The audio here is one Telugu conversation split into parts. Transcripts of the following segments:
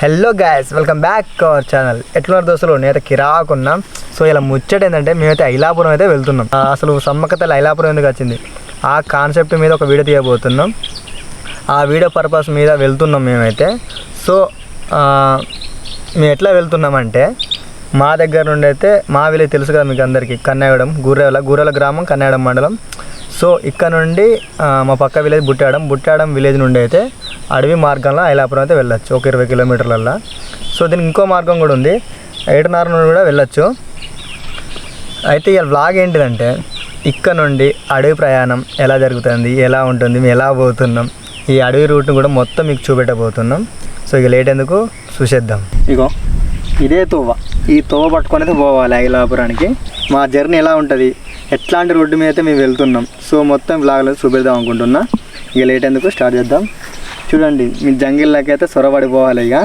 Hello guys welcome back our channel ఎట్లున్నారు దోస్తులు? నేనైతే కిరాకున్నాం. సో ఇలా ముచ్చట ఏంటంటే మేమైతే ఐలాపురం అయితే వెళ్తున్నాం. అసలు సమ్మక్కతల ఐలాపురం ఎందుకు వచ్చింది? ఆ కాన్సెప్ట్ మీద ఒక వీడియో తీయబోతున్నాం. ఆ వీడియో పర్పస్ మీద వెళ్తున్నాం మేమైతే. సో మేము ఎట్లా వెళ్తున్నామంటే మా దగ్గర నుండి అయితే మా విలేజ్ తెలుసు కదా మీకు అందరికీ కన్నాయడం గుర్రెల గుర్రెల గ్రామం కన్నాయడం మండలం. సో ఇక్కడ నుండి మా పక్క విలేజ్ బుట్టాడం. బుట్టాడం విలేజ్ నుండి అయితే అడవి మార్గంలో ఐలాపురం అయితే వెళ్ళొచ్చు ఒక ఇరవై కిలోమీటర్లల్లో. సో దీనికి ఇంకో మార్గం కూడా ఉంది. ఏటనార నుండి కూడా వెళ్ళొచ్చు. అయితే ఇవాళ వ్లాగ్ ఏంటిదంటే ఇక్కడ నుండి అడవి ప్రయాణం ఎలా జరుగుతుంది ఎలా ఉంటుంది మేము ఎలా పోతున్నాం ఈ అడవి రూట్ని కూడా మొత్తం మీకు చూపెట్టబోతున్నాం. సో ఇక లేట్ ఎందుకు? చూసేద్దాం. ఇగో ఇదే తోవ. ఈ తోవ పట్టుకొని అయితే పోవాలి ఐలాపురానికి. మా జర్నీ ఎలా ఉంటుంది? ఎట్లాంటి రోడ్డు మీద అయితే మేము వెళ్తున్నాం. సో మొత్తం బ్లాగ్లో చూపెడదాం అనుకుంటున్నా. ఇక లేట్ ఎందుకు? స్టార్ట్ చేద్దాం. చూడండి మీ జంగిల్లోకి అయితే సొరబడిపోవాలి ఇక.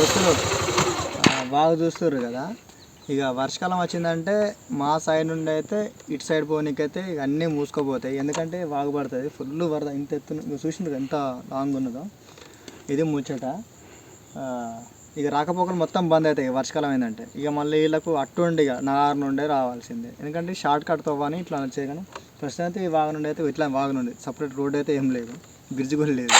చూస్తున్నారు. బాగా చూస్తున్నారు కదా. ఇక వర్షాకాలం వచ్చిందంటే మా సైడ్ నుండి అయితే ఇటు సైడ్ పోనీకైతే ఇక అన్నీ మూసుకుపోతాయి. ఎందుకంటే వాగు పడుతుంది. ఫుల్ వరద ఇంత ఎత్తున మీరు చూసినారు ఎంత లాంగ్ ఉన్నదో. ఇది ముచ్చట. ఇక రాకపోకలు మొత్తం బంద్ అవుతాయి. వర్షకాలం ఏంటంటే ఇక మళ్ళీ వీళ్ళకు అట్టుండి ఇక నార్ నుండే రావాల్సిందే. ఎందుకంటే షార్ట్ కట్తో తవ్వని ఇట్లా వచ్చాయి కానీ ప్రస్తుతం అయితే ఈ వాగు నుండి అయితే ఇట్లా వాగు నుండి సపరేట్ రోడ్ అయితే ఏం లేదు. బ్రిడ్జ్ కూడా లేదు.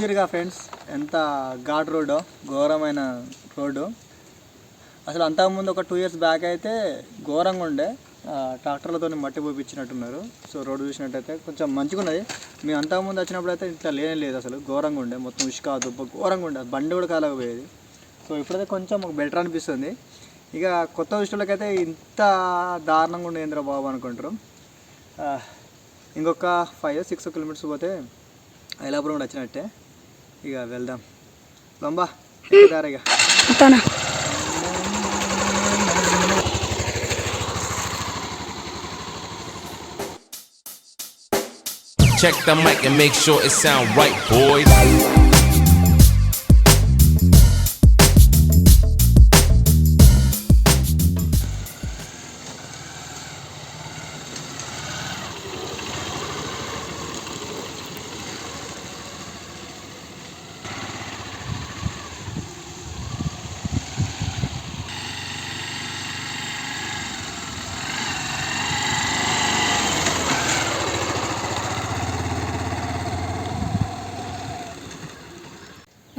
చూసిరుగా ఫ్రెండ్స్ ఎంత ఘాట్ రోడ్డు ఘోరమైన రోడ్డు. అసలు అంతకుముందు ఒక టూ ఇయర్స్ బ్యాక్ అయితే ఘోరంగా ఉండే. ట్రాక్టర్లతో మట్టి పోపించినట్టున్నారు సో రోడ్డు చూసినట్టయితే కొంచెం మంచిగా ఉన్నది మేము అంతకుముందు వచ్చినప్పుడు అయితే ఇట్లా లేనే లేదు అసలు. ఘోరంగా ఉండే. మొత్తం ఇసుక దుబ్బ ఘోరంగా ఉండే. బండి కూడా కాలకపోయేది. సో ఇప్పుడైతే కొంచెం ఒక బెటర్ అనిపిస్తుంది. ఇక కొత్త దృష్టిలోకైతే ఇంత దారుణంగా ఉండే బాబు అనుకుంటారు. ఇంకొక ఫైవ్ సిక్స్ కిలోమీటర్స్ పోతే ఐలాపురం కూడా వచ్చినట్టే. ಈಗ well done Check the mic and make sure it sound right, boys.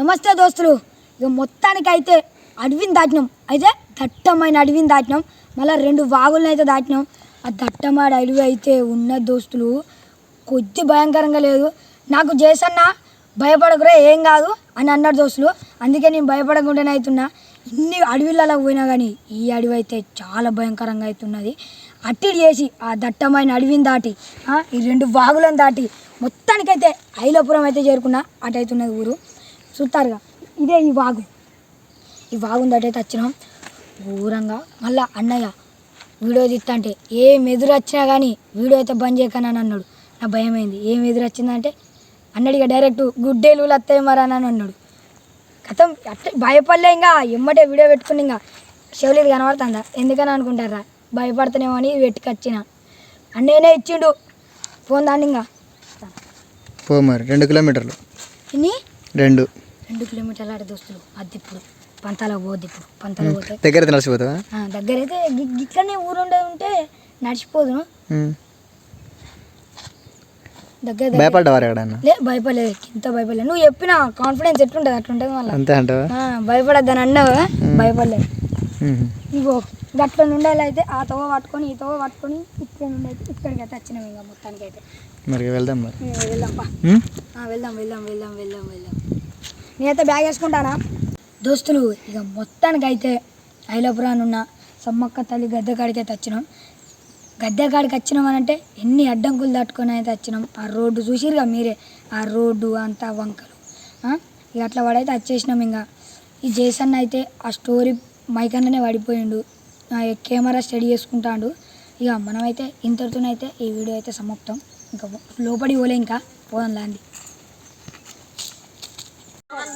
నమస్తే దోస్తులు. ఇక మొత్తానికైతే అడవిని దాటినాం. అయితే దట్టమైన అడవిని దాటినాం. మళ్ళీ రెండు వాగులను అయితే దాటినాం. ఆ దట్టమైన అడవి అయితే ఉన్న దోస్తులు కొద్ది భయంకరంగా లేదు. నాకు చేసన్నా భయపడకురా ఏం కాదు అని అన్నాడు దోస్తులు. అందుకే నేను భయపడకుండానే అవుతున్నా ఇన్ని అడవిలలో పోయినా కానీ ఈ అడవి అయితే చాలా భయంకరంగా అవుతున్నది అట్టిడి చేసి ఆ దట్టమైన అడవిని దాటి ఈ రెండు వాగులను దాటి మొత్తానికైతే ఐలపురం అయితే చేరుకున్నా. అటు అవుతున్నది ఊరు. చూస్తారుగా ఇదే ఈ వాగు. ఈ వాగు దాటైతే వచ్చినాం? ఘోరంగా. మళ్ళా అన్నయ్య వీడియో తీస్తంటే ఏం ఎదురు వచ్చినా కానీ వీడియో అయితే బంద్ చేయకని అని అన్నాడు. నా భయం అయింది ఏం ఎదురు వచ్చిందంటే అన్నాడు ఇక డైరెక్ట్ గుడ్డేలు వస్తాయి మరి అని అన్నాడు. కథం అట్ట భయపడలే ఇంకా. ఎమ్మటే వీడియో పెట్టుకుని ఇంకా చెవులు కనబడుతుందా? ఎందుకని అనుకుంటారా? భయపడతానేమో అని పెట్టుకొచ్చిన అన్నయ్యనే ఇచ్చిండు. ఫోన్ దాన్ని ఇంకా. పో మరి. రెండు కిలోమీటర్లు. ఇన్ని రెండు. రెండు కిలోమీటర్ల ఆడ దోస్తులు అది ఇప్పుడు పంతాలకు పోద్ది ఇప్పుడు పంతాలకు పోతే దగ్గర అయితే నడిచిపోతావా? ఆ, దగ్గరైతే గి- గిట్లనే ఊరుండే ఉంటే నడిచిపోదును. ఉమ్. దగ్గర దగ్గర భయపడ్డావారు ఎక్కడన్నా లే భయపడలేదు ఇంత భయపడలేదు నువ్వు చెప్పిన కాన్ఫిడెన్స్ ఎట్లుంటుంది అట్లుంటుంది మళ్ళీ. అంతే అంటావా? భయపడద్దని అన్నావు? భయపడలేదు. ఇగో గట్ల నుండేలా అయితే ఆ తవ్వ పట్టుకొని ఈ తవ్వ పట్టుకొని ఇక్కడ నుండి అయితే ఇక్కడికి అయితే వచ్చినాం ఇంకా మొత్తానికి అయితే మరి. వెళ్దాం మరి వెళ్దాం వెళ్దాం వెళ్దాం వెళ్దాం వెళ్దాం వెళ్దాం. నేనైతే బ్యాగ్ వేసుకుంటానా? దోస్తులు ఇక మొత్తానికి అయితే ఐలాపురాన్ ఉన్న సమ్మక్క తల్లి గద్దె కాడికి అయితే వచ్చినాం. గద్దె కాడికి వచ్చినాం అని అంటే ఎన్ని అడ్డంకులు తట్టుకొని అయితే వచ్చినాం. ఆ రోడ్డు చూసిరుగా మీరే? ఆ రోడ్డు అంతా వంకలు. ఇక అట్లా వాడైతే వచ్చేసినాం ఇంకా. ఈ జేసన్ అయితే ఆ స్టోరీ మైకన్ననే పడిపోయిండు. ఆ కెమెరా స్టడీ చేసుకుంటాడు. ఇక మనమైతే ఇంతటితోనైతే ఈ వీడియో అయితే సమాప్తం. ఇంకా లోపలికి పోలే ఇంకా. పోదాం